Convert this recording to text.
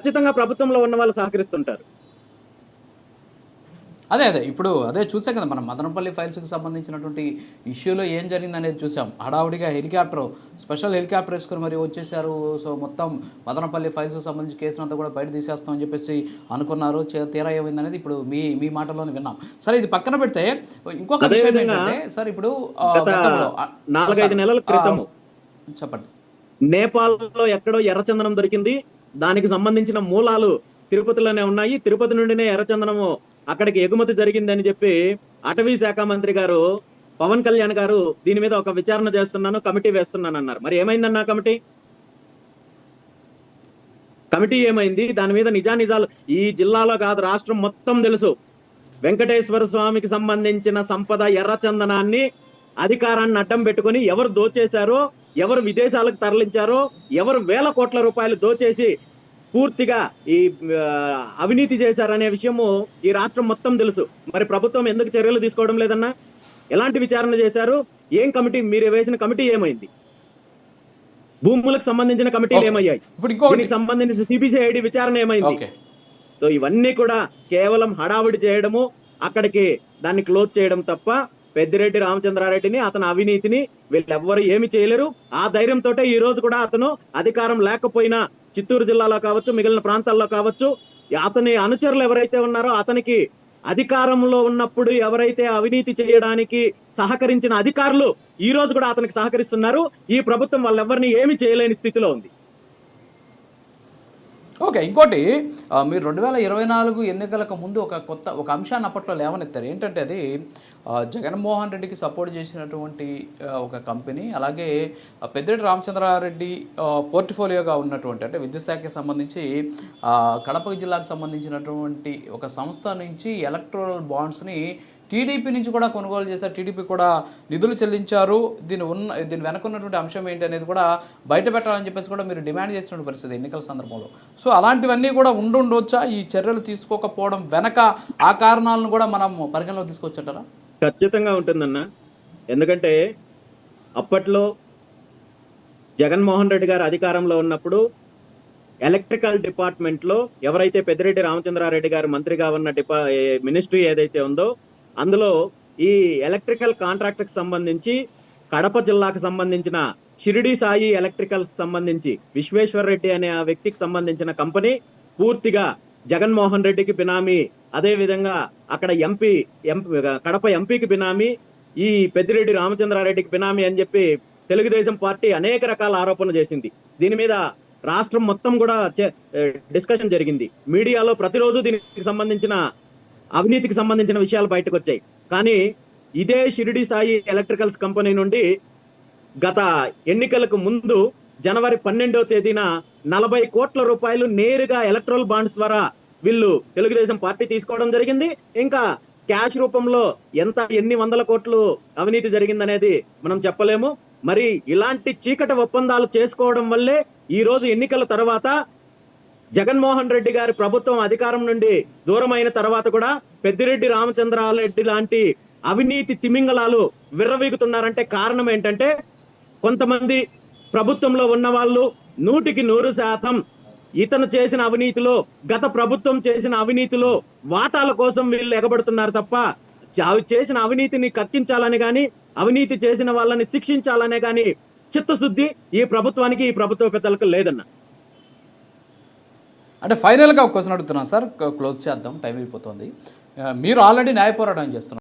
ఖచ్చితంగా ప్రభుత్వంలో ఉన్న వాళ్ళు సహకరిస్తుంటారు. అదే అదే. ఇప్పుడు అదే చూసాం కదా మనం మదనపల్లి ఫైల్స్కి సంబంధించినటువంటి ఇష్యూలో ఏం జరిగింది అనేది చూసాం. హడావుడిగా హెలికాప్టర్ స్పెషల్ హెలికాప్టర్ వేసుకుని మరి వచ్చేసారు. సో మొత్తం మదనపల్లి ఫైల్స్కి సంబంధించి కేసును అంతా కూడా బయట తీసేస్తామని చెప్పేసి అనుకున్నారు. తీరా ఏమైంది అనేది ఇప్పుడు మీ మీ మాటల్లోనే విన్నాం. సరే ఇది పక్కన పెడితే ఇంకొక విషయం ఏంటంటే సార్ ఇప్పుడు నాలుగైదు నెలల క్రితము ఆ, చెప్పండి. నేపాల్లో ఎక్కడో ఎర్రచందనం దొరికింది. దానికి సంబంధించిన మూలాలు తిరుపతిలోనే ఉన్నాయి. తిరుపతి నుండినే ఎర్రచందనము అక్కడికి ఎగుమతి జరిగిందని చెప్పి అటవీ శాఖ మంత్రి గారు పవన్ కళ్యాణ్ గారు దీని మీద ఒక విచారణ చేస్తున్నాను కమిటీ వేస్తున్నాను అన్నారు మరి ఏమైందన్న కమిటీ? కమిటీ ఏమైంది? దాని మీద నిజానిజాలు ఈ జిల్లాలో కాదు రాష్ట్రం మొత్తం తెలుసు. వెంకటేశ్వర స్వామికి సంబంధించిన సంపద ఎర్రచందనాన్ని అధికారాన్ని అడ్డం పెట్టుకొని ఎవరు దోచేశారో ఎవరు విదేశాలకు తరలించారో ఎవరు వేల కోట్ల రూపాయలు దోచేసి పూర్తిగా ఈ అవినీతి చేశారనే విషయము ఈ రాష్ట్రం మొత్తం తెలుసు. మరి ప్రభుత్వం ఎందుకు చర్యలు తీసుకోవడం లేదన్నా? ఎలాంటి విచారణ చేశారు? ఏం కమిటీ? మీరు వేసిన కమిటీ ఏమైంది? భూములకు సంబంధించిన కమిటీలు. ఏమయ్యాయి? దీనికి సంబంధించిన సిబిసిఐడి విచారణ ఏమైంది? సో ఇవన్నీ కూడా కేవలం హడావిడి చేయడము అక్కడికి దాన్ని క్లోజ్ చేయడం తప్ప పెద్దిరెడ్డి రామచంద్రారెడ్డిని అతని అవినీతిని వీళ్ళెవ్వరు ఏమి చేయలేరు. ఆ ధైర్యంతో ఈ రోజు కూడా అతను అధికారం లేకపోయినా చిత్తూరు జిల్లాలో కావచ్చు మిగిలిన ప్రాంతాల్లో కావచ్చు అతని అనుచరులు ఎవరైతే ఉన్నారో అతనికి అధికారంలో ఉన్నప్పుడు ఎవరైతే అవినీతి చేయడానికి సహకరించిన అధికారులు ఈ రోజు కూడా అతనికి సహకరిస్తున్నారు. ఈ ప్రభుత్వం వాళ్ళెవరిని ఏమి చేయలేని స్థితిలో ఉంది. ఓకే ఇంకోటి మీరు రెండు వేల ఇరవై నాలుగు ఎన్నికలకు ముందు ఒక కొత్త ఒక అంశాన్ని అప్పట్లో లేవనెత్తారు. ఏంటంటే అది జగన్మోహన్ రెడ్డికి సపోర్ట్ చేసినటువంటి ఒక కంపెనీ అలాగే పెద్దిరెడ్డి రామచంద్రారెడ్డి పోర్ట్ఫోలియోగా ఉన్నటువంటి అంటే విద్యుత్ శాఖకి సంబంధించి కడప జిల్లాకు సంబంధించినటువంటి ఒక సంస్థ నుంచి ఎలక్ట్రల్ బాండ్స్ని టీడీపీ నుంచి కూడా కొనుగోలు చేశారు. టీడీపీ కూడా నిధులు చెల్లించారు. దీని ఉన్న దీని వెనకున్నటువంటి అంశం ఏంటి అనేది కూడా బయట పెట్టాలని చెప్పేసి కూడా మీరు డిమాండ్ చేస్తున్న పరిస్థితి ఎన్నికల సందర్భంలో. సో అలాంటివన్నీ కూడా ఉండుండొచ్చా ఈ చర్యలు తీసుకోకపోవడం వెనక ఆ కారణాలను కూడా మనం పరిగణలోకి తీసుకొచ్చంటారా? ఖచ్చితంగా ఉంటుందన్న. ఎందుకంటే అప్పట్లో జగన్మోహన్ రెడ్డి గారు అధికారంలో ఉన్నప్పుడు ఎలక్ట్రికల్ డిపార్ట్మెంట్లో ఎవరైతే పెద్దిరెడ్డి రామచంద్రారెడ్డి గారు మంత్రిగా ఉన్న డిపా మినిస్ట్రీ ఏదైతే ఉందో అందులో ఈ ఎలక్ట్రికల్ కాంట్రాక్ట్కి సంబంధించి కడప జిల్లాకు సంబంధించిన షిరిడి సాయి ఎలక్ట్రికల్ సంబంధించి విశ్వేశ్వర్ రెడ్డి అనే ఆ వ్యక్తికి సంబంధించిన కంపెనీ పూర్తిగా జగన్మోహన్ రెడ్డికి బినామీ. అదే విధంగా అక్కడ ఎంపీ ఎంపీ కడప ఎంపీకి బినామీ. ఈ పెద్దిరెడ్డి రామచంద్రారెడ్డికి బినామీ అని చెప్పి తెలుగుదేశం పార్టీ అనేక రకాల ఆరోపణలు చేసింది. దీని మీద రాష్ట్రం మొత్తం కూడా చే- డిస్కషన్ జరిగింది. మీడియాలో ప్రతిరోజు దీనికి సంబంధించిన అవినీతికి సంబంధించిన విషయాలు బయటకు వచ్చాయి కానీ ఇదే షిరిడి సాయి ఎలక్ట్రికల్స్ కంపెనీ నుండి గత ఎన్నికలకు ముందు జనవరి పన్నెండవ తేదీన నలభై కోట్ల రూపాయలు నేరుగా ఎలక్ట్రల్ బాండ్స్ ద్వారా వీళ్ళు తెలుగుదేశం పార్టీ తీసుకోవడం జరిగింది. ఇంకా క్యాష్ రూపంలో ఎంత ఎన్ని వందల కోట్లు అవినీతి జరిగిందనేది మనం చెప్పలేము. మరి ఇలాంటి చీకటి ఒప్పందాలు చేసుకోవడం వల్లే ఈ రోజు ఎన్నికల తర్వాత జగన్మోహన్ రెడ్డి గారి ప్రభుత్వం అధికారం నుండి దూరమైన తర్వాత కూడా పెద్దిరెడ్డి రామచంద్రారెడ్డి లాంటి అవినీతి తిమింగలాలు విర్రవీగుతున్నారంటే కారణం ఏంటంటే కొంతమంది ప్రభుత్వంలో ఉన్న వాళ్ళు నూటికి నూరు శాతం ఇతను చేసిన అవినీతిలో గత ప్రభుత్వం చేసిన అవినీతిలో వాటాల కోసం వీళ్ళు ఎగబడుతున్నారు తప్ప అవి చేసిన అవినీతిని కక్కించాలని గాని అవినీతి చేసిన వాళ్ళని శిక్షించాలనే గాని చిత్తశుద్ధి ఈ ప్రభుత్వానికి ఈ ప్రభుత్వ పెద్దలకు లేదన్నా. అంటే ఫైనల్గా ఒక క్వశ్చన్ అడుగుతున్నాను సార్. క్లోజ్ చేద్దాం. టైం అయిపోతుంది. మీరు ఆల్రెడీ న్యాయ పోరాటం చేస్తున్నారు.